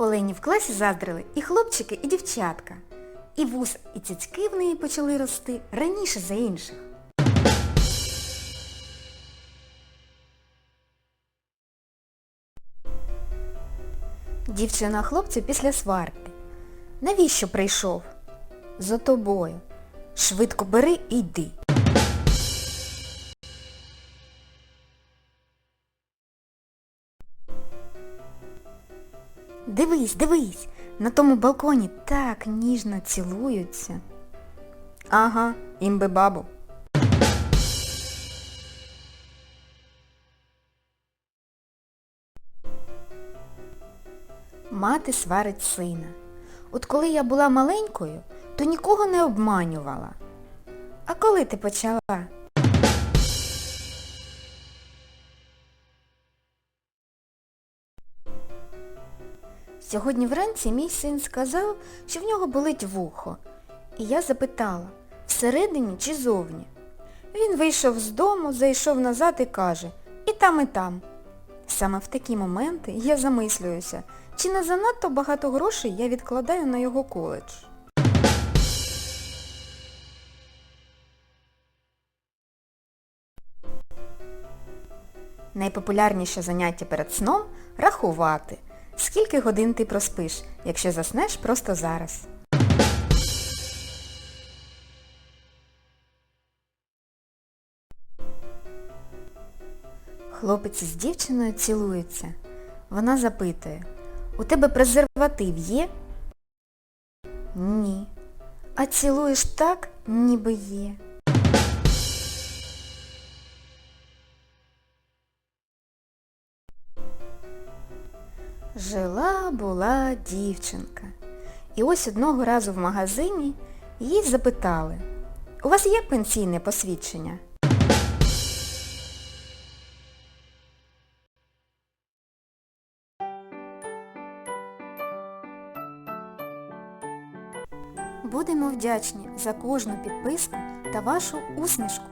Олені в класі заздрили і хлопчики, і дівчатка. І вус, і цяцьки в неї почали рости раніше за інших. Дівчина хлопцю після сварки. Навіщо прийшов? За тобою. Швидко бери і йди. Дивись, дивись, на тому балконі так ніжно цілуються. Ага, імби бабу. Мати сварить сина. От коли я була маленькою, то нікого не обманювала. А коли ти почала? Сьогодні вранці мій син сказав, що в нього болить вухо. І я запитала, всередині чи зовні? Він вийшов з дому, зайшов назад і каже, і там, і там. Саме в такі моменти я замислююся, чи не занадто багато грошей я відкладаю на його коледж. Найпопулярніше заняття перед сном рахувати. Скільки годин ти проспиш, якщо заснеш просто зараз. Хлопець з дівчиною цілується. Вона запитує, у тебе презерватив є? Ні. А цілуєш так, ніби є. Жила була дівчинка. І ось одного разу в магазині їй запитали, у вас є пенсійне посвідчення? Будемо вдячні за кожну підписку та вашу усмішку.